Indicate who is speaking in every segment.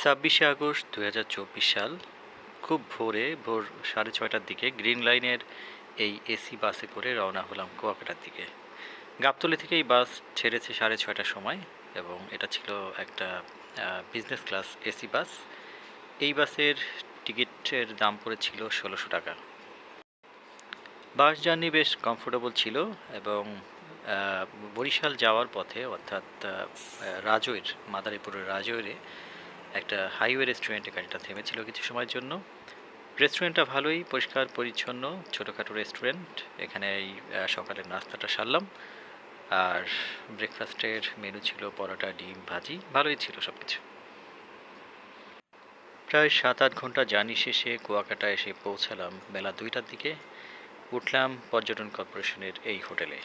Speaker 1: ছাব্বিশে আগস্ট দু হাজার চব্বিশ সাল, খুব ভোরে ভোর সাড়ে ছয়টার দিকে গ্রিন লাইনের এই এসি বাসে করে রওনা হলাম কুয়াকাটার দিকে। গাবতলি থেকে এই বাস ছেড়েছে সাড়ে ছয়টার সময় এবং এটা ছিল একটা বিজনেস ক্লাস এসি বাস। এই বাসের টিকিটের দাম পড়েছিল ষোলোশো টাকা। বাস জার্নি বেশ কমফোর্টেবল ছিল এবং বরিশাল যাওয়ার পথে অর্থাৎ রাজৈর, মাদারীপুরের রাজৈরে একটা হাইওয়ে রেস্টুরেন্টে গাড়িটা থেমেছিল কিছু সময়ের জন্য। রেস্টুরেন্টটা ভালোই পরিষ্কার, পরিচ্ছন্ন, ছোটোখাটো রেস্টুরেন্ট এখানে এই সকালের নাস্তাটা সারলাম। আর ব্রেকফাস্টের মেনু ছিল পরোটা, ডিম, ভাজি। ভালোই ছিল সব কিছু প্রায় সাত আট ঘণ্টা জার্নি শেষে কুয়াকাটা এসে পৌঁছালাম বেলা দুইটার দিকে। উঠলাম পর্যটন কর্পোরেশনের এই হোটেলে।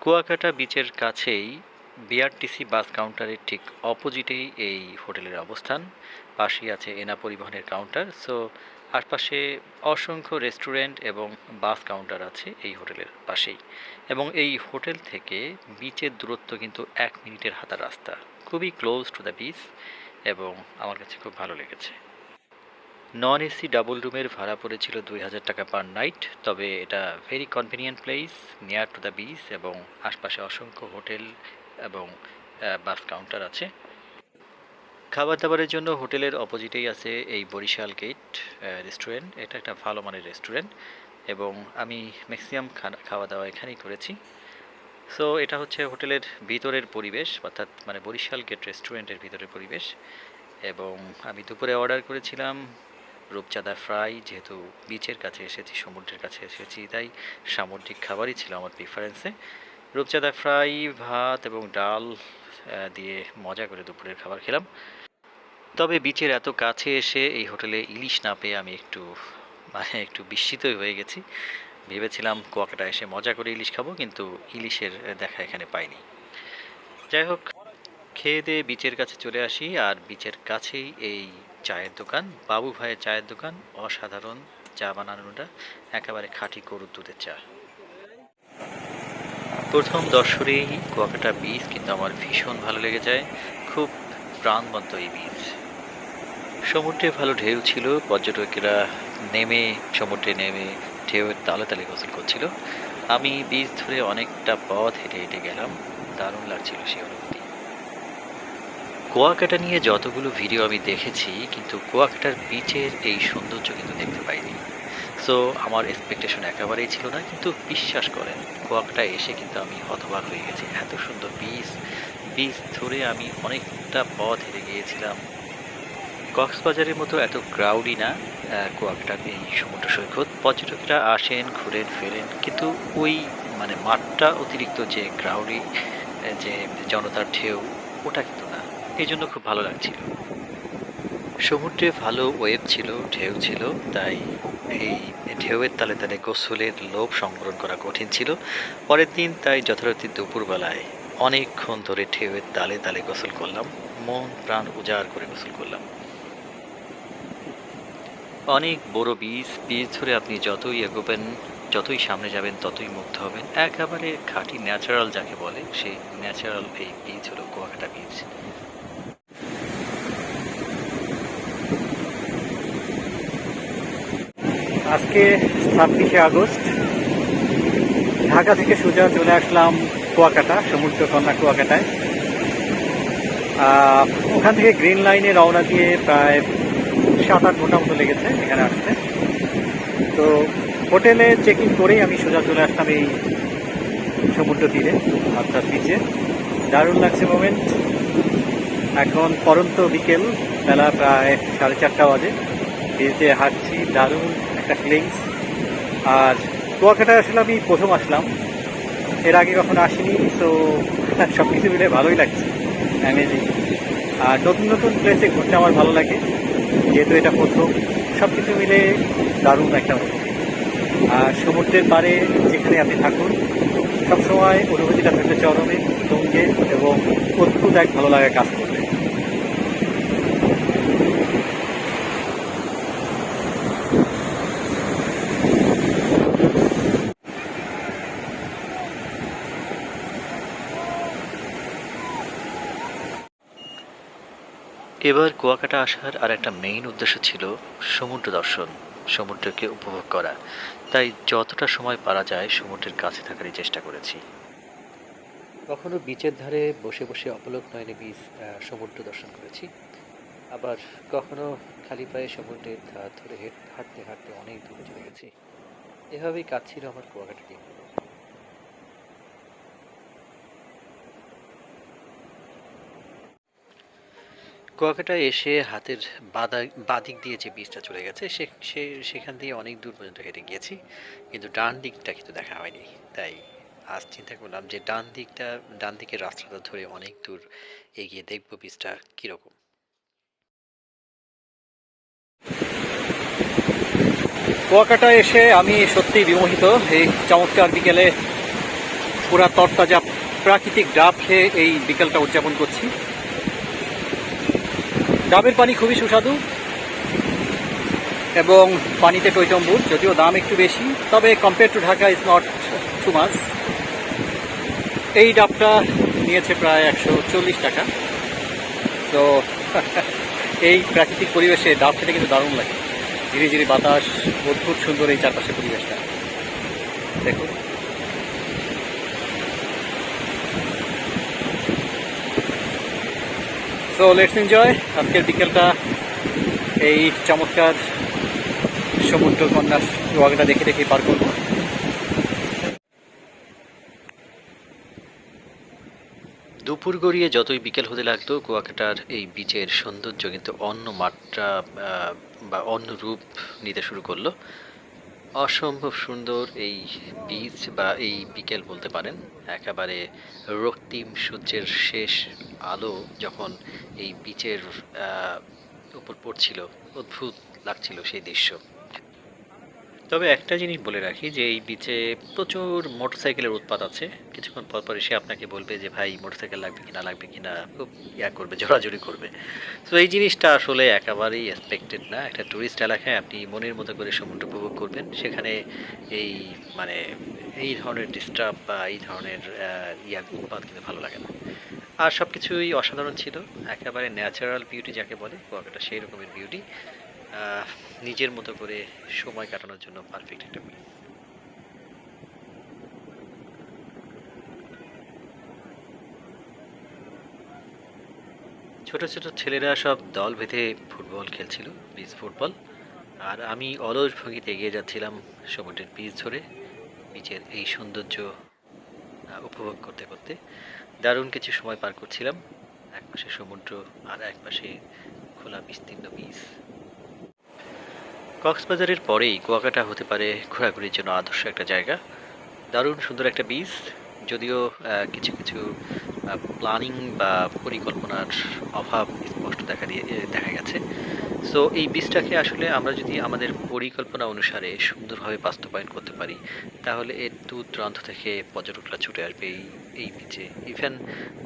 Speaker 1: কুয়াকাটা বিচের কাছেই বিআরটিসি বাস কাউন্টারের ঠিক অপোজিটেই এই হোটেলের অবস্থান। পাশেই আছে এনা পরিবহনের কাউন্টার। সো, আশপাশে অসংখ্য রেস্টুরেন্ট এবং বাস কাউন্টার আছে এই হোটেলের পাশেই। এবং এই হোটেল থেকে বিচের দূরত্ব কিন্তু এক মিনিটের হাঁটার রাস্তা। খুবই ক্লোজ টু দ্য বিচ এবং আমার কাছে খুব ভালো লেগেছে। নন এসি ডাবল রুমের ভাড়া পড়েছিল দুই হাজার টাকা পার নাইট তবে এটা very convenient place near to the beach এবং আশপাশে অসংখ্য হোটেল এবং বাস কাউন্টার আছে। খাবার দাবারের জন্য হোটেলের অপোজিটেই আছে এই বরিশাল গেট রেস্টুরেন্ট এটা একটা ভালো মানের রেস্টুরেন্ট এবং আমি ম্যাক্সিমাম খাওয়া দাওয়া এখানেই করেছি। সো এটা হচ্ছে হোটেলের ভিতরের পরিবেশ, অর্থাৎ মানে বরিশাল গেট রেস্টুরেন্টের ভিতরের পরিবেশ। এবং আমি দুপুরে অর্ডার করেছিলাম রূপচাঁদা ফ্রাই যেহেতু বিচের কাছে এসেছি, সমুদ্রের কাছে এসেছি, তাই সামুদ্রিক খাবারই ছিল আমার প্রিফারেন্সে রূপচাঁদা ফ্রাই, ভাত এবং ডাল দিয়ে মজা করে দুপুরের খাবার খেলাম। তবে বিচের এত কাছে এসে এই হোটেলে ইলিশ না পেয়ে আমি একটু মানে একটু বিস্মিতই হয়ে গেছি। ভেবেছিলাম কুয়াকাটা এসে মজা করে ইলিশ খাব, কিন্তু ইলিশের দেখা এখানে পাইনি। যাই হোক, খেয়ে দিয়ে বিচের কাছে চলে আসি, আর বিচের কাছেই এই চায়ের দোকান। বাবু ভাইয়ের চায়ের দোকান, অসাধারণ চা বানানোটা, একেবারে খাঁটি গরুর দুধের চা। প্রথম দর্শনেই কুয়াকাটা বীচ কিন্তু আমার ভীষণ ভালো লেগে যায়। খুব প্রাণবন্ত এই বীচ সমুদ্রে ভালো ঢেউ ছিল, পর্যটকেরা নেমে, সমুদ্রে নেমে ঢেউয়ের তালে তালে গোসল করছিল। আমি বীজ ধরে অনেকটা পথ হেঁটে হেঁটে গেলাম। দারুণ লাগছিল সেই অনুভূতি। কুয়াকাটা নিয়ে যতগুলো ভিডিও আমি দেখেছি, কিন্তু কুয়াকাটার বিচের এই সৌন্দর্য কিন্তু দেখতে পাইনি। সো আমার এক্সপেকটেশন একেবারেই ছিল না কিন্তু বিশ্বাস করেন কোয়াকটা এসে কিন্তু আমি হতবাক হয়ে গেছি। এত সুন্দর বিচ বিচ ধরে আমি অনেকটা পথ হেঁটে গিয়েছিলাম। কক্সবাজারের মতো এত ক্রাউডই না আহ, কুয়াকাটার এই সমুদ্র সৈকত। পর্যটকরা আসেন ঘুরেন ফেরেন কিন্তু ওই মানে মাঠটা অতিরিক্ত যে ক্রাউডি যে জনতার ঢেউ ওটা কিন্তু না। এই জন্য খুব ভালো লাগছিল। সমুদ্রে ভালো ওয়েব ছিল, ঢেউ ছিল, তাই এই ঢেউয়ের তালে তালে গোসলের লোভ সংবরণ করা কঠিন ছিল। পরের দিন তাই যথারীতি দুপুরবেলায় অনেকক্ষণ ধরে ঢেউয়ের তালে তালে গোসল করলাম, মন প্রাণ উজাড় করে গোসল করলাম। অনেক বড় বীজ বীজ ধরে আপনি যতই এগোবেন, যতই সামনে যাবেন, ততই মুগ্ধ হবেন। একেবারে খাঁটি ন্যাচারাল যাকে বলে, সেই ন্যাচারাল এই বীজ হলো কুয়াকাটা বীজ।
Speaker 2: আজকে ছাব্বিশে আগস্ট। ঢাকা থেকে সোজা চলে আসলাম কুয়াকাটা, সমুদ্র কন্যা কুয়াকাটায়। ওখান থেকে গ্রিন লাইনে রওনা দিয়ে প্রায় সাত আট ঘণ্টা মতো লেগেছে এখানে আসতে। তো হোটেলে চেক ইন করেই আমি সোজা চলে আসলাম এই সমুদ্র তীরে, অর্থাৎ বিচে দারুণ লাগছে মোমেন্ট এখন পরন্ত বিকেল, বেলা প্রায় সাড়ে চারটা বাজে। বিচে হাঁটছি, দারুণ একটা ফিলিংস আর কুয়াকাটায় আসলে আমি প্রথম আসলাম। এর আগে কখনো আসিনি তো সব কিছু মিলে ভালোই লাগছে। অ্যামেজিং আর নতুন নতুন প্লেসে ঘুরতে আমার ভালো লাগে, যেহেতু এটা প্রথম। সব কিছু মিলে দারুণ একটা আর সমুদ্রের পাড়ে যেখানে আপনি থাকুন, সবসময় অনুভূতিটা থাকবে চরমে তুঙ্গে এবং অদ্ভুত এক ভালো লাগা কাজ।
Speaker 1: এবার কুয়াকাটা আসার আর একটা মেইন উদ্দেশ্য ছিল সমুদ্র দর্শন, সমুদ্রকে উপভোগ করা। তাই যতটা সময় পারা যায় সমুদ্রের কাছে থাকারই চেষ্টা করেছি। কখনো বিচের ধারে বসে বসে অপলক নয়নে বীজ সমুদ্র দর্শন করেছি। আবার কখনো খালি পায়ে সমুদ্রের ধার হেঁটে হাঁটতে হাঁটতে অনেক দূরে চলে গেছি। এভাবেই কাটছিল আমার কুয়াকাটা দিনগুলো কুয়াকাটায় এসে হাতের বাদা, বাদিক দিয়ে যে বীজটা চলে গেছে, সে সে, সেখান দিয়ে অনেক দূর পর্যন্ত হেঁটে গিয়েছি, কিন্তু ডান দিকটা কিন্তু দেখা হয়নি। তাই আজ চিন্তা করলাম যে ডান দিকটা, ডান দিকের রাস্তাটা ধরে অনেক দূর এগিয়ে দেখব বীজটা কীরকম।
Speaker 2: কুয়াকাটা এসে আমি সত্যি বিমোহিত। এই চমৎকার বিকেলে পুরা তরতাজা প্রাকৃতিক ডাব খেয়ে এই বিকেলটা উদযাপন করছি। ডাবের পানি খুবই সুস্বাদু এবং পানিতে টৈটম্বুর যদিও দাম একটু বেশি, তবে compare to Dhaka is not too much এই ডাবটা নিয়েছে প্রায় একশো চল্লিশ টাকা। তো এই প্রাকৃতিক পরিবেশে ডাব খেতে কিন্তু দারুণ লাগে। ধীরে ধীরে বাতাস, অদ্ভুত সুন্দর এই চারপাশের পরিবেশটা। দেখুন। সো লেটস এনজয় আজকের বিকেলটা এই চমৎকার সমুদ্র কন্যা ওয়াগটা দেখে দেখে পার করব।
Speaker 1: দুপুর গড়িয়ে যতই বিকেল হতে লাগতো, কুয়াকাটার এই বিচের সৌন্দর্য কিন্তু অন্য মাত্রা বা অন্য রূপ নিতে শুরু করল। অসম্ভব সুন্দর এই বীজ বা এই বিকেল বলতে পারেন। একেবারে রক্তিম সূর্যের শেষ আলো যখন এই বীচের উপর পড়ছিল, অদ্ভুত লাগছিল সেই দৃশ্য। তবে একটা জিনিস বলে রাখি যে এই বিচে প্রচুর মোটরসাইকেলের উৎপাত আছে। কিছুক্ষণ পর পর এসে আপনাকে বলবে যে, ভাই, মোটরসাইকেল লাগবে কিনা লাগবে কিনা? খুব ইয়া করবে, জোরাজুরি করবে। তো এই জিনিসটা আসলে একেবারেই এক্সপেক্টেড না। একটা ট্যুরিস্ট এলাকায় আপনি মনের মতো করে সমুদ্র উপভোগ করবেন। সেখানে এই মানে এই ধরনের ডিস্টার্ব বা এই ধরনের ইয়া, উৎপাত কিন্তু ভালো লাগে না। আর সব কিছুই অসাধারণ ছিল। একেবারে ন্যাচারাল বিউটি যাকে বলে, কুয়াকাটা সেই রকমের বিউটি নিজের মতো করে সময় কাটানোর জন্য পারফেক্ট একটা place। ছোট ছোট ছেলেরা সব দল বেঁধে ফুটবল খেলছিল বিচ ফুটবল আর আমি অলস ভঙ্গিতে এগিয়ে যাচ্ছিলাম সমুদ্রের পিচ ধরে বিচের এই সৌন্দর্য উপভোগ করতে করতে। দারুণ কিছু সময় পার করছিলাম এক পাশে সমুদ্র আর এক পাশে খোলা বিস্তীর্ণ বীজ কক্সবাজারের পরেই কুয়াকাটা হতে পারে ঘোরাঘুরির জন্য আদর্শ একটা জায়গা। দারুণ সুন্দর একটা বীজ যদিও কিছু কিছু প্ল্যানিং বা পরিকল্পনার অভাব স্পষ্ট দেখা দিয়ে দেখা গেছে। সো এই বীজটাকে আসলে আমরা যদি আমাদের পরিকল্পনা অনুসারে সুন্দরভাবে বাস্তবায়ন করতে পারি, তাহলে এর দূর দূরান্ত থেকে পর্যটকরা ছুটে আসবে এই এই বিচে ইভেন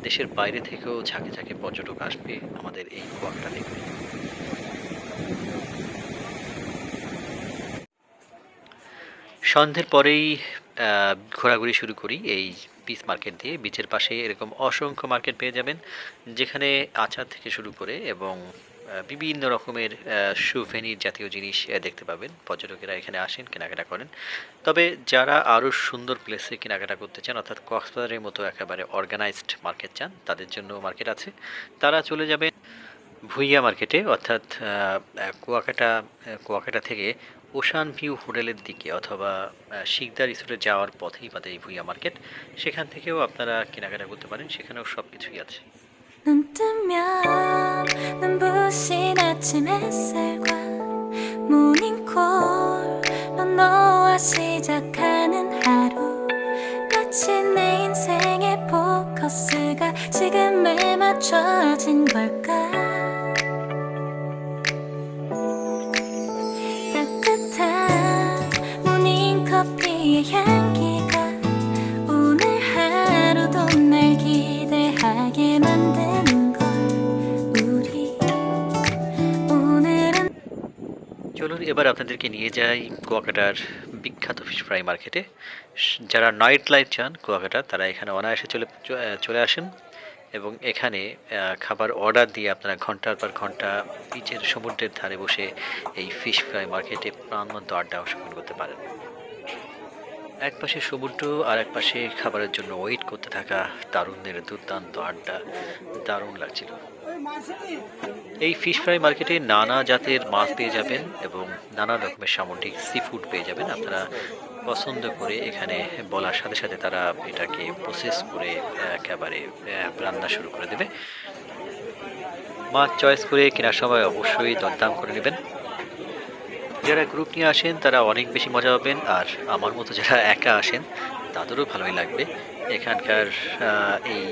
Speaker 1: দেশের বাইরে থেকেও ঝাঁকে ঝাঁকে পর্যটক আসবে আমাদের এই কুয়াকাটা দেখতে সন্ধ্যের পরেই ঘোরাঘুরি শুরু করি এই পিস মার্কেট দিয়ে। বিচের পাশে এরকম অসংখ্য মার্কেট পেয়ে যাবেন, যেখানে আচার থেকে শুরু করে এবং বিভিন্ন রকমের সুভেনির জাতীয় জিনিস দেখতে পাবেন। পর্যটকেরা এখানে আসেন, কেনাকাটা করেন। তবে যারা আরও সুন্দর প্লেসে কেনাকাটা করতে চান, অর্থাৎ কক্সবাজারের মতো একেবারে অর্গানাইজড মার্কেট চান, তাদের জন্য মার্কেট আছে। তারা চলে যাবেন ভুইয়া মার্কেটে, অর্থাৎ কুয়াকাটা কুয়াকাটা থেকে ওশান ভিউ হোটেলের দিকে অথবা আহ, শিকদার রিসোর্টে যাওয়ার পথেই পাতে এই ভুইয়া মার্কেট সেখান থেকেও আপনারা কেনাকাটা করতে পারেন সেখানেও সব কিছুই আছে
Speaker 3: 눈 뜨면 눈부신 아침 햇살과 모닝콜로 너와 시작하는 하루 마치 내 인생의 포커스가 지금에 맞춰진 걸까 향기가 오늘 하루도 날 기대하게 만드는 걸 우리 오늘은
Speaker 1: চলুন এবার আপনাদেরকে নিয়ে যাই কুয়াকাটার বিখ্যাত ফিশ ফ্রাই মার্কেটে স- যারা নাইট লাইফ চান কুয়াকাটা তারা এখানে অনায়াসে চলে চ- আহ, চলে আসেন এবং এখানে আহ, খাবার অর্ডার দিয়ে আপনারা ঘন্টার পর ঘন্টা বিচের সমুদ্রের ধারে বসে এই ফিশ ফ্রাই মার্কেটে প্রাণবন্ত আড্ডা অংশগ্রহণ করতে পারেন এক পাশে সমুদ্র আর এক পাশে খাবারের জন্য ওয়েট করতে থাকা তারুণদের দুর্দান্ত আড্ডা। দারুণ লাগছিল। এই ফিশ ফ্রাই মার্কেটে নানা জাতের মাছ পেয়ে যাবেন এবং নানা রকমের সামুদ্রিক সি ফুড পেয়ে যাবেন। আপনারা পছন্দ করে এখানে বলার সাথে সাথে তারা এটাকে প্রসেস করে একেবারে রান্না শুরু করে দেবে। মাছ চয়েস করে কেনার সময় অবশ্যই দরদাম করে নেবেন। যারা গ্রুপ নিয়ে আসেন, তারা অনেক বেশি মজা পাবেন। আর আমার মতো যারা একা আসেন, তাদেরও ভালোই লাগবে। এখানকার এই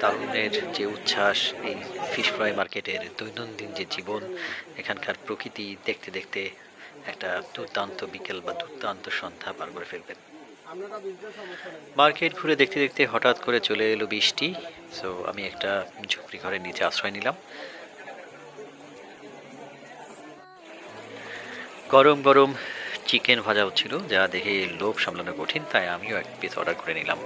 Speaker 1: তারুণের যে উচ্ছ্বাস, এই ফিশ ফ্রাই মার্কেটের দৈনন্দিন যে জীবন, এখানকার প্রকৃতি দেখতে দেখতে একটা দুর্দান্ত বিকেল বা দুর্দান্ত সন্ধ্যা পার করে ফেলবেন। মার্কেট ঘুরে দেখতে দেখতে হঠাৎ করে চলে এলো বৃষ্টি। সো আমি একটা ঝুপড়ি ঘরের নিচে আশ্রয় নিলাম। গরম গরম চিকেন ভাজা হচ্ছিল যা দেখে লোভ সামলানো কঠিন, তাই আমিও এক পিস অর্ডার করে নিলাম।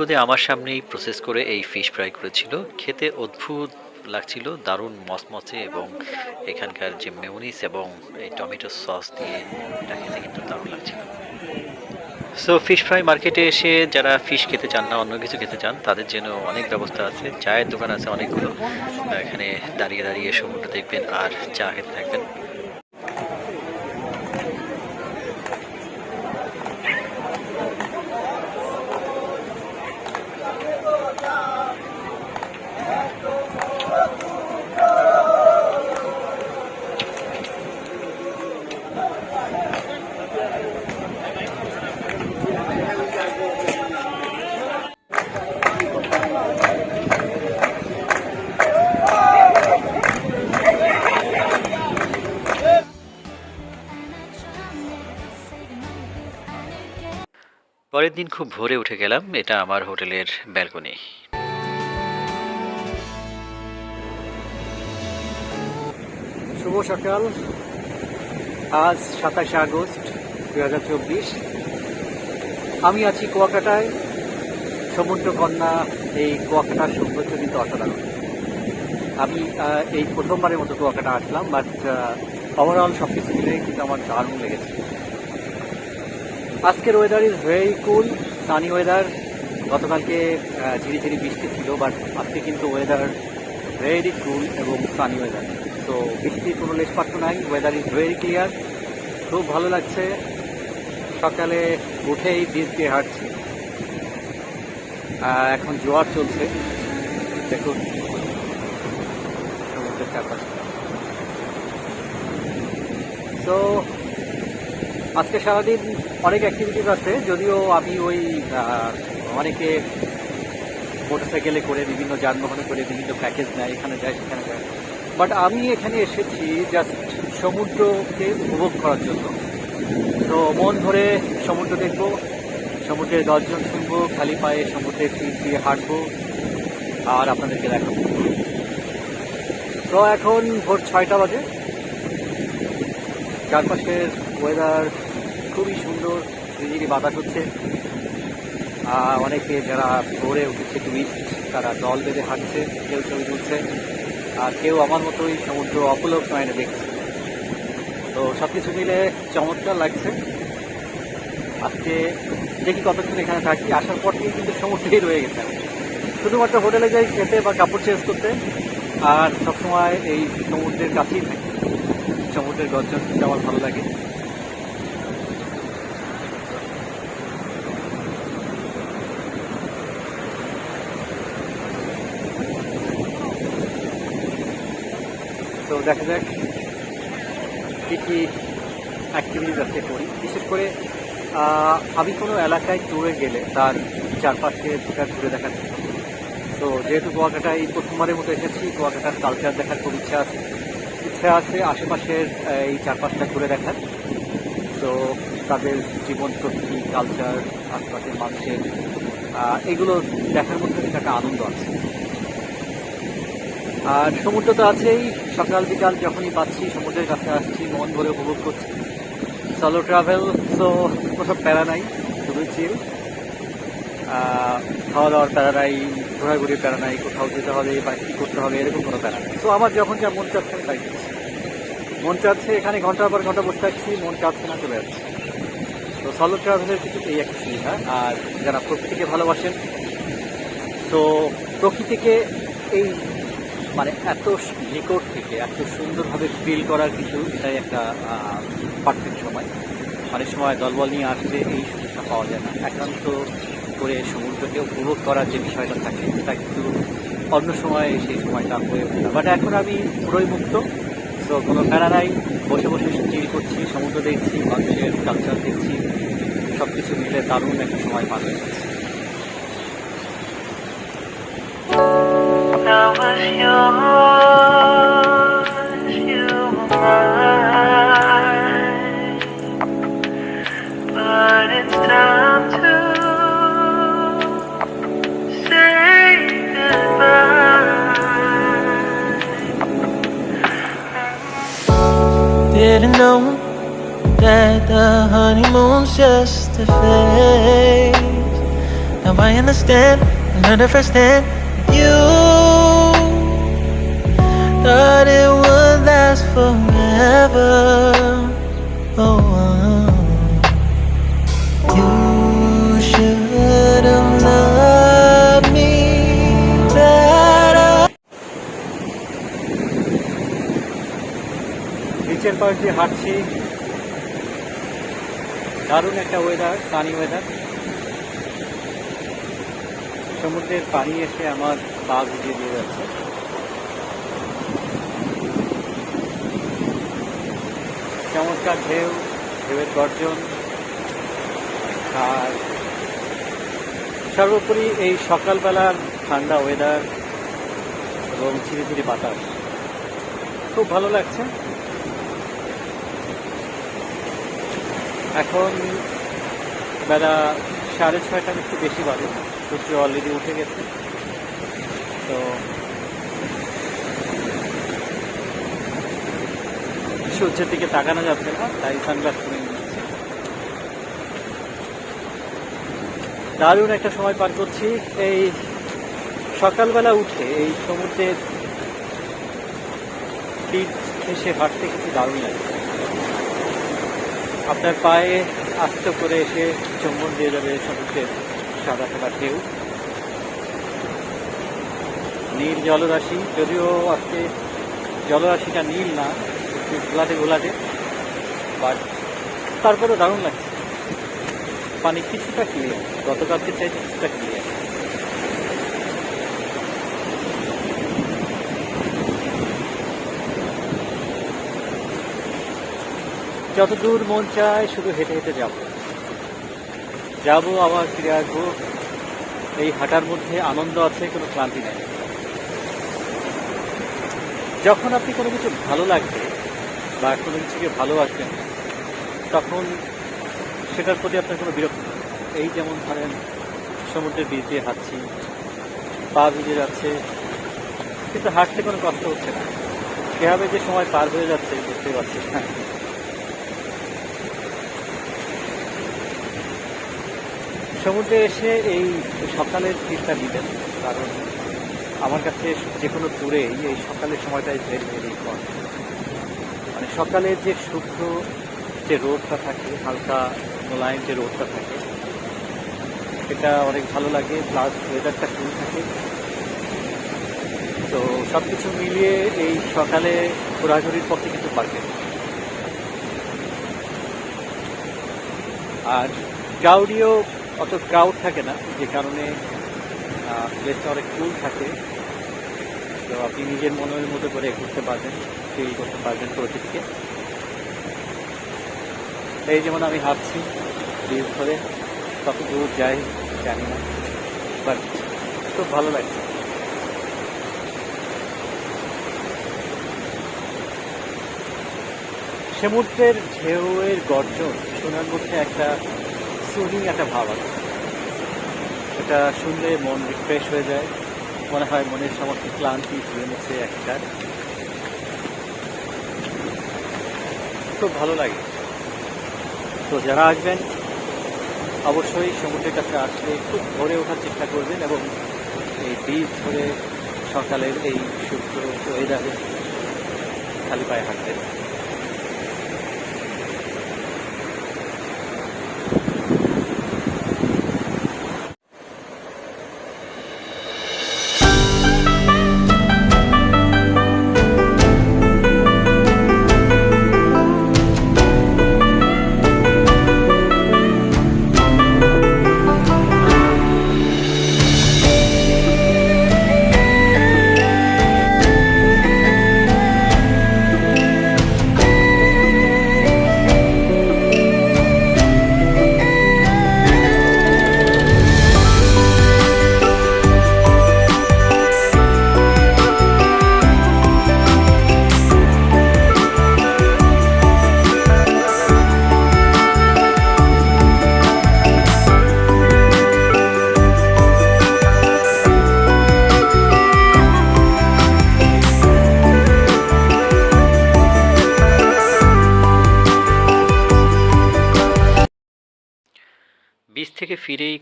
Speaker 1: নগদে আমার সামনেই প্রসেস করে এই ফিশ ফ্রাই করেছিল। খেতে অদ্ভুত লাগছিল, দারুণ মচমচে এবং এখানকার যে মেউনিস এবং এই টমেটো সস দিয়ে এটা খেতে কিন্তু দারুণ লাগছিল। সো ফিশ ফ্রাই মার্কেটে এসে যারা ফিশ খেতে চান না, অন্য কিছু খেতে চান, তাদের জন্য অনেক ব্যবস্থা আছে। চায়ের দোকান আছে অনেকগুলো। এখানে দাঁড়িয়ে দাঁড়িয়ে সমুদ্র দেখবেন আর চা খেতে থাকবেন। পরের দিন খুব ভোরে উঠে গেলাম। এটা আমার হোটেলের ব্যালকনি।
Speaker 2: শুভ সকাল। আজ সাতাশে আগস্ট, দুই হাজার চব্বিশ। আমি আছি কুয়াকাটায়। সমুদ্রকন্যা এই কুয়াকাটার সৌন্দর্য কিন্তু অসাধারণ। আমি এই প্রথমবারের মতো কুয়াকাটা আসলাম বাট ওভারঅল সব কিছু মিলে কিন্তু আমার দারুণ লেগেছে। আজকের weather is very cool sunny weather গতকালকে ঝিরিঝিরি বৃষ্টি ছিল বাট আজকে কিন্তু ওয়েদার ভেরি কুল এবং সানি ওয়েদার তো বৃষ্টির কোনো লেশপাত্র নাই ওয়েদার ইজ ভেরি ক্লিয়ার খুব ভালো লাগছে। সকালে উঠেই বীজ দিয়ে হাঁটছি। এখন জোয়ার চলছে। দেখুন। সমুদ্রের চারপাশে। তো আজকে সারাদিন অনেক অ্যাক্টিভিটিস আছে, যদিও আমি ওই অনেকে মোটরসাইকেলে করে, বিভিন্ন যানবাহনে করে, বিভিন্ন প্যাকেজ নেয়, এখানে যায়, সেখানে যায়। বাট আমি এখানে এসেছি জাস্ট সমুদ্রকে উপভোগ করার জন্য। তো মন ধরে সমুদ্র দেখব, সমুদ্রের গর্জন শুনব, খালি পায়ে সমুদ্রের তীর দিয়ে হাঁটবো, আর আপনাদেরকে দেখাবো। তো এখন ভোর ছয়টা বাজে। চারপাশের ওয়েদার খুবই সুন্দর ঝিরিঝিরি বাতাস হচ্ছে। অনেকে যারা ভোরে উঠেছে টুরিস্ট তারা দল বেঁধে হাঁটছে, কেউ ছবি তুলছে, আর কেউ আমার মতোই সমুদ্র অপলক নয়নে দেখছে। তো সব কিছু মিলে চমৎকার লাগছে। আজকে দেখি কতক্ষণ এখানে থাকি, আসার পর থেকে কিন্তু সমুদ্রেই রয়ে গেছে। শুধুমাত্র হোটেলে যাই খেতে বা কাপড় চেঞ্জ করতে, আর সবসময় এই সমুদ্রের কাছেই থাকি। সমুদ্রের গর্জন শুনতে আমার ভালো লাগে। দেখা যাক কী কী অ্যাক্টিভিটিস আজকে করি। বিশেষ করে আমি কোনো এলাকায় ট্যুরে গেলে তার চারপাশে দুটা ঘুরে দেখার চেষ্টা তো যেহেতু কুয়াকাটা এই প্রথমবারের মতো এসেছি, কুয়াকাটার কালচার দেখার খুব ইচ্ছা আছে। ইচ্ছা আছে আশেপাশের এই চারপাশটা ঘুরে দেখার। তো তাদের জীবন, প্রকৃতি কালচার আশেপাশের মানুষের এগুলো দেখার মধ্যে একটা আনন্দ আছে। আর সমুদ্র তো আছেই, সকাল বিকাল যখনই পাচ্ছি, সমুদ্রের কাছে আসছি, মন ভরে উপভোগ করছি। সলো ট্রাভেল সো কোনো প্যারা নাই শুধু চিল খাওয়া দাওয়ার প্যারা নাই, ঘোরাঘুরির প্যারা নাই, কোথাও যেতে হবে বা কী করতে হবে, এরকম কোনো প্যারা নাই। তো আমার যখন যা মন চাচ্ছে, আমি তাই মন চাচ্ছে, এখানে ঘণ্টার পর ঘণ্টা বসে থাকছি, মন চাচ্ছে না, চলে যাচ্ছে। তো সলো ট্রাভেলের কিন্তু এই একটা সুবিধা, আর যারা প্রকৃতিকে ভালোবাসেন, তো প্রকৃতিকে এই মানে এত নিকট থেকে, এত সুন্দরভাবে ফিল করার কিছু এটাই একটা পারফেক্ট সময়। অনেক সময় দলবল নিয়ে আসলে এই সুযোগটা পাওয়া যায় না। একান্ত করে সমুদ্রকে উপভোগ করার যে বিষয়টা থাকে, সেটা কিন্তু অন্য সময় সেই সময়টা হয়ে ওঠে বাট এখন আমি পুরোই মুক্ত। তো কোনো প্যারা নাই। বসে বসে চিল করছি, সমুদ্র দেখছি, মানুষের কালচার দেখছি সব কিছু মিলে দারুণ একটা সময় পার হয়ে যাচ্ছে।
Speaker 4: I was yours, you were mine. But it's time to say goodbye. Didn't know that the honeymoon's just a phase. Now I understand, another first hand you thought it would last forever. Oh, oh. you should have loved me better.
Speaker 2: বিচের পাশ দিয়ে হাঁটছি দারুণ একটা weather Sunny weather সমুদ্রের পানি এসে আমার পা ভিজিয়ে দিয়ে যাচ্ছে চমৎকার ঢেউ, ঢেউয়ের গর্জন। আর সর্বোপরি এই সকালবেলার ঠান্ডা ওয়েদার এবং ঝিরি ঝিরি বাতাস। খুব ভালো লাগছে। এখন বেলা সাড়ে ছয়টার একটু বেশি বাজে। সূর্য অলরেডি উঠে গেছে। তো সূর্যের দিকে তাকানো যাচ্ছে না, তাই সানগ্লাস কিনে দারুণ একটা সময় পার করছি। এই সকালবেলা উঠে এই সমুদ্রের তীর এসে হাঁটতে কিন্তু দারুণ লাগে। আপনার পায়ে আস্ত করে এসে চুম্বন দিয়ে যাবে সমুদ্রের সাদা সাদা ঢেউ। নীল জলরাশি, যদিও আজকে জলরাশিটা নীল না একটু ঘোলাটে ঘোলাটে। বাট তারপরে দারুণ লাগছে। পানি কিছুটা ক্লিয়ার গতকালকে চাইতে কিছুটা ক্লিয়ার যত দূর মন চায়, শুধু হেঁটে হেঁটে যাব। যাব, আবার ফিরে আসব। এই হাঁটার মধ্যে আনন্দ আছে, কোনো ক্লান্তি নেই। যখন আপনি কোনো কিছু ভালো লাগবে বা কোনো কিছুকে ভালোবাসবেন তখন সেটার প্রতি আপনার কোনো বিরক্তি। এই যেমন ধরেন, সমুদ্রের বীজ দিয়ে হাঁটছি, পা ভিজে যাচ্ছে, কিন্তু হাঁটতে কোনো কষ্ট হচ্ছে না। কীভাবে যে সময় পার হয়ে যাচ্ছে, বুঝতেই পারছি না। সমুদ্রে এসে এই সকালের ভিড়টা দিলেন কারণ আমার কাছে যে কোনো ট্যুরেই এই সকালের সময়টাই ভেরি ভেরি ইম্পর্টেন্ট সকালের যে শুভ্র যে রোদটা থাকে, হালকা মোলায়েম যে রোদটা থাকে, সেটা অনেক ভালো লাগে প্লাস ওয়েদারটা কুল থাকে। তো সব কিছু মিলিয়ে এই সকালে ঘোরাঘুরির পক্ষে কিন্তু পারফেক্ট আর ক্রাউডিও অত ক্রাউড থাকে না, যে কারণে প্লেসটা অনেক কুল থাকে। তো আপনি নিজের মনের মতো করে ঘুরতে পারবেন। ফিল করতে পারবেন প্রকৃতিকে এই যেমন আমি হাঁটছি ব্রিজ ধরে কত দূর যাই জানি না বাট খুব ভালো লাগছে। সমুদ্রের ঢেউয়ের গর্জন শোনার মধ্যে একটা সুদিং একটা ভাব আছে। এটা শুনলে মন রিফ্রেশ হয়ে যায়। মনে হয় মনের সমস্ত ক্লান্তি ধুয়ে মুছে একটা। খুব ভালো লাগে। তো যারা আসবেন, অবশ্যই সমুদ্রের কাছে আসলে খুব ভরে ওঠার চেষ্টা করবেন এবং এই বীজ ধরে সকালের এই সূর্য ওয়েদারে খালি পায়ে হাঁটবেন।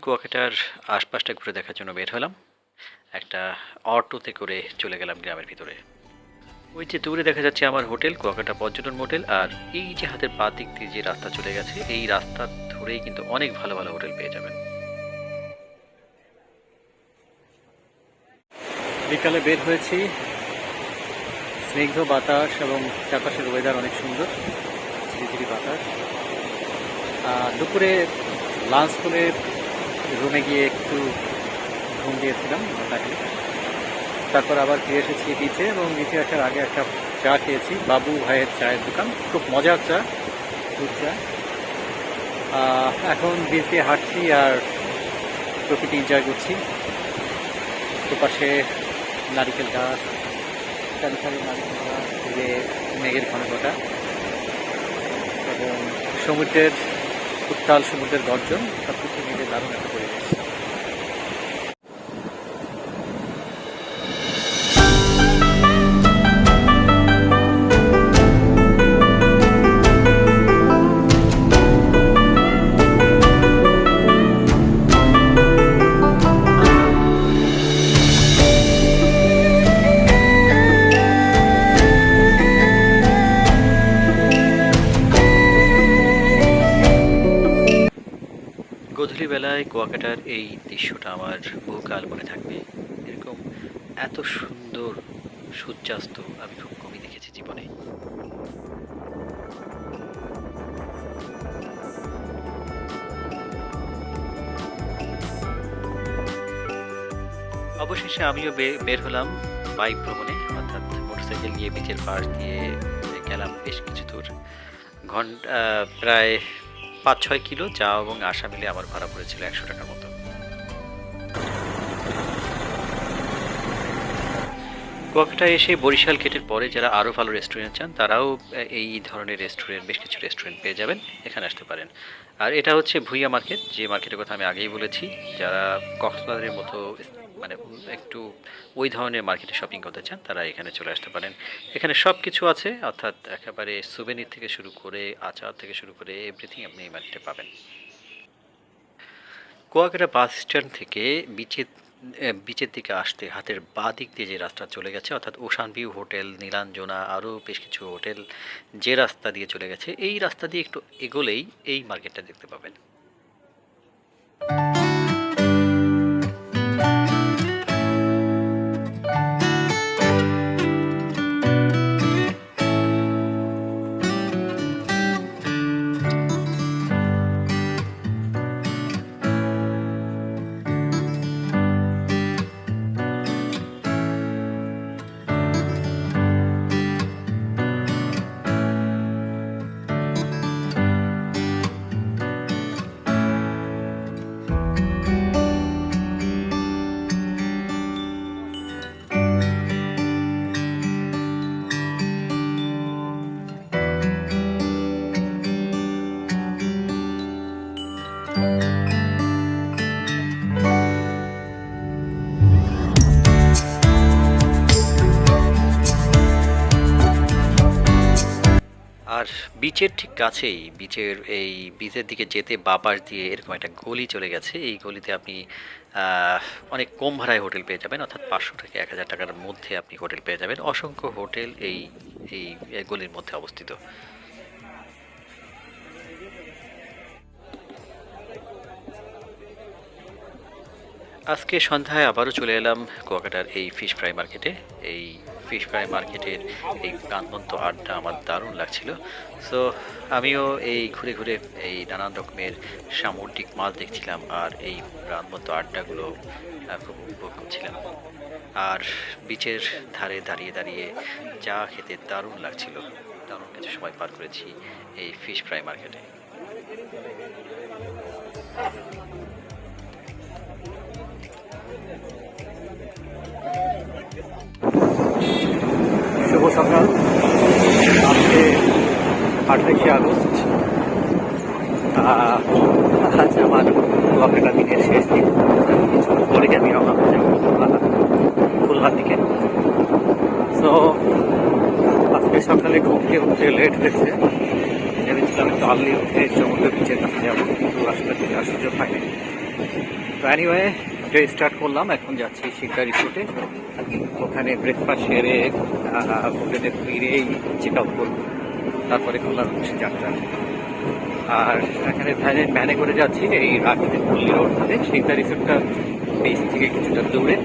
Speaker 1: কুয়াকাটার আশপাশটা ঘুরে দেখার জন্য বের হলাম। একটা অটোতে করে চলে গেলাম গ্রামের ভিতরে। ওই যে দূরে দেখা যাচ্ছে আমার হোটেল, কুয়াকাটা পর্যটন হোটেল আর এই যে হাতের পা দিক দিয়ে যে রাস্তা চলে গেছে, এই রাস্তা ধরেই কিন্তু অনেক ভালো ভালো হোটেল পেয়ে যাবেন।
Speaker 2: বিকালে বের হয়েছি। স্নিগ্ধ বাতাস এবং চারপাশের ওয়েদার অনেক সুন্দর, ঝিরিঝিরি বাতাস। দুপুরে লাঞ্চ করে রুমে গিয়ে একটু ঘুম দিয়েছিলাম তাকে তারপর আবার ফিরে এসেছি বিচে এবং বিচে আসার আগে একটা চা খেয়েছি, বাবু ভাইয়ের চায়ের দোকান। খুব মজার চা, দুধ চা। এখন বিচে হাঁটছি আর প্রকৃতি এনজয় করছি। দুপাশে নারিকেল গাছ সারি সারি নারিকেল গাছ মেঘের ঘন ঘটা এবং সমুদ্রের উত্তাল সমুদ্রের গর্জন সব কিছু মিলে দারুণ একটা পরিবেশ।
Speaker 1: গধূলি কুয়াকাটার এই দৃশ্যটা আমার বহুকাল মনে থাকবে। এরকম এত সুন্দর, সূর্যাস্ত আমি খুব কমই দেখেছি জীবনে। অবশেষে আমিও বের হলাম বাইক ভ্রমণে, অর্থাৎ মোটরসাইকেল নিয়ে বিচের পাশ দিয়ে গেলাম বেশ কিছু দূর। ঘণ্টা প্রায় পাঁচ ছয় কিলো যাওয়া এবং আসা মিলে আমার ভাড়া পড়েছিল একশো টাকার মতো। কুয়াকাটায় এসে বরিশাল গেটের পরে যারা আরও ভালো রেস্টুরেন্ট চান, তারাও এই ধরনের রেস্টুরেন্ট, বেশ কিছু রেস্টুরেন্ট পেয়ে যাবেন। এখানে আসতে পারেন। আর এটা হচ্ছে ভুইয়া মার্কেট, যে মার্কেটের কথা আমি আগেই বলেছি। যারা কক্সবাজারের মতো মানে একটু ওই ধরনের মার্কেটে শপিং করতে চান, তারা এখানে চলে আসতে পারেন। এখানে সব কিছু আছে, অর্থাৎ একেবারে সুবেনির থেকে শুরু করে আচার থেকে শুরু করে এভরিথিং আপনি এই মার্কেটে পাবেন। কুয়াকাটা বাস স্ট্যান্ড থেকে বিচের বিচের দিকে আসতে হাতের বাঁ দিক দিয়ে যে রাস্তা চলে গেছে, অর্থাৎ ওশান ভিউ হোটেল নীলাঞ্জনা আরও বেশ কিছু হোটেল যে রাস্তা দিয়ে চলে গেছে, এই রাস্তা দিয়ে একটু এগোলেই এই মার্কেটটা দেখতে পাবেন। বিচের ঠিক কাছেই, বিচের এই বিচের দিকে যেতে বা পাশ দিয়ে এরকম একটা গলি চলে গেছে। এই গলিতে আপনি অনেক কম ভাড়ায় হোটেল পেয়ে যাবেন, অর্থাৎ পাঁচশো থেকে এক হাজার টাকার মধ্যে আপনি হোটেল পেয়ে যাবেন। অসংখ্য হোটেল এই এই গলির মধ্যে অবস্থিত। আজকে সন্ধ্যায় আবারও চলে এলাম কুয়াকাটার এই ফিশ ফ্রাই মার্কেটে। এই ফিশ ফ্রাই মার্কেটের এই প্রাণবন্ত আড্ডা আমার দারুণ লাগছিল। সো আমিও এই ঘুরে ঘুরে এই নানান রকমের সামুদ্রিক মাছ দেখছিলাম আর এই প্রাণবন্ত আড্ডাগুলো খুব উপভোগ করছিলাম। আর বিচের ধারে দাঁড়িয়ে দাঁড়িয়ে চা খেতে দারুণ লাগছিল। দারুণ কিছু সময় পার করেছি এই ফিশ ফ্রাই মার্কেটে।
Speaker 2: শুভ সকাল। আজকে আঠাইশে আগস্ট। আজ আমার কুয়াকাটা দিনের শেষ দিন। কিছুক্ষণ পরে আমি রওনা হয়ে যাব খুলনা- দিকে। সো আজকে সকালে ঘুম থেকে উঠতে লেট হয়েছে। ভেবেছিলাম একটু আর্লি উঠে সমুদ্র বিচের কাছে যাব, কিন্তু আসলে যাওয়ার সুযোগ হয়নি তো অ্যানিওয়ে ডে স্টার্ট করলাম, এখন যাচ্ছি শিক্ষা রিসোর্টে ওখানে ব্রেকফাস্ট সেরে হোটেলে ফিরেই চেক আউট করব। তারপরে খুলনার উদ্দেশ্যে যাত্রা। আর এখানে ভ্যানে ভ্যানে করে যাচ্ছি এই রাজনীতি পল্লী রোড ধরে শিক্ষা রিসোর্টটা বিচ থেকে কিছুটা দূরে।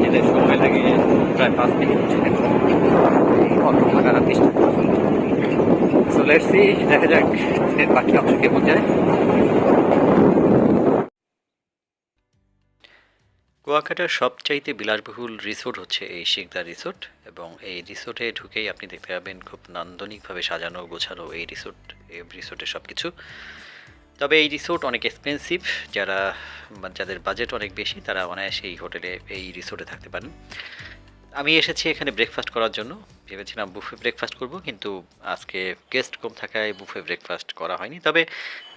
Speaker 2: যেতে সময় লাগে প্রায় পাঁচ মিনিট অটো ভাড়া চেষ্টা সো লেটস দেখা যাক বাকি অংশ কেমন যায়।
Speaker 1: কুয়াকাটার সবচাইতে বিলাসবহুল রিসোর্ট হচ্ছে এই শিকদার রিসোর্ট এবং এই রিসোর্টে ঢুকেই আপনি দেখতে পাবেন খুব নান্দনিকভাবে সাজানো, গোছানো এই রিসোর্ট এই রিসোর্টের সব কিছু তবে এই রিসোর্ট অনেক এক্সপেন্সিভ যারা যাদের বাজেট অনেক বেশি, তারা অনায়াসে এই হোটেলে, এই রিসোর্টে থাকতে পারেন। আমি এসেছি এখানে ব্রেকফাস্ট করার জন্য। ভেবেছিলাম বুফে ব্রেকফাস্ট করব, কিন্তু আজকে গেস্ট কম থাকায় বুফে ব্রেকফাস্ট করা হয়নি। তবে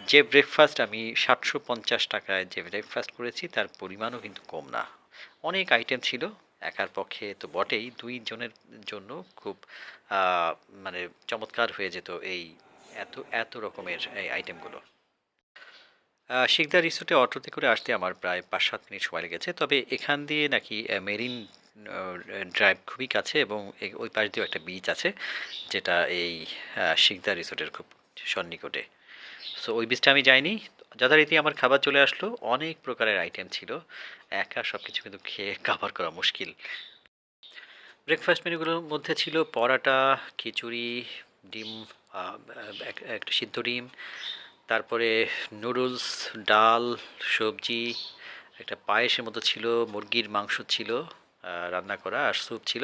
Speaker 1: যে ব্রেকফাস্ট আমি সাতশো পঞ্চাশ টাকায় যে ব্রেকফাস্ট করেছি, তার পরিমাণও কিন্তু কম না। অনেক আইটেম ছিল, একার পক্ষে তো বটেই। দুই জনের জন্য খুব মানে চমৎকার হয়ে যেত এই এত এত রকমের এই আইটেমগুলো শিকদার রিসোর্টে অটোতে করে আসতে আমার প্রায় পাঁচ সাত মিনিট সময় লেগেছে। তবে এখান দিয়ে নাকি মেরিন ড্রাইভ খুবই কাছে এবং ওই পাশ দিয়েও একটা বিচ আছে যেটা এই আহ, শিকদার রিসোর্টের খুব সন্নিকটে। সো ওই বিচটা আমি যাইনি। যথারীতি আমার খাবার চলে আসলো। অনেক প্রকারের আইটেম ছিল। একা সব কিছু কিন্তু খেয়ে কাভার করা মুশকিল। ব্রেকফাস্ট মেনুগুলোর মধ্যে ছিল পরাটা খিচুড়ি ডিম এক- একটা সিদ্ধ ডিম তারপরে নুডলস ডাল সবজি একটা পায়েসের মতো ছিল মুরগির মাংস ছিল। রান্না করা আর স্যুপ ছিল।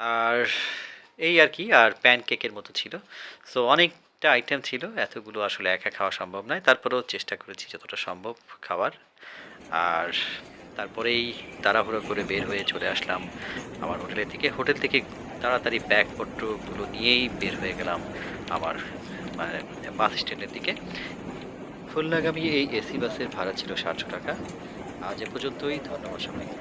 Speaker 1: আর এই আর কি, আর প্যানকেকের মতো ছিল। সো অনেকটা আইটেম ছিল, এতগুলো আসলে একা খাওয়া সম্ভব নয়। তারপরেও চেষ্টা করেছি যতটা সম্ভব খাওয়ার। আর তারপরেই তাড়াহুড়ো করে বের হয়ে চলে আসলাম আমার হোটেলের থেকে হোটেল থেকে তাড়াতাড়ি ব্যাগপত্রগুলো নিয়েই বের হয়ে গেলাম আমার মানে বাস স্ট্যান্ডের দিকে। খুলনাগামী এই এসি বাসের ভাড়া ছিল সাতশো টাকা। আজ এ পর্যন্তই, ধন্যবাদ সবাইকে।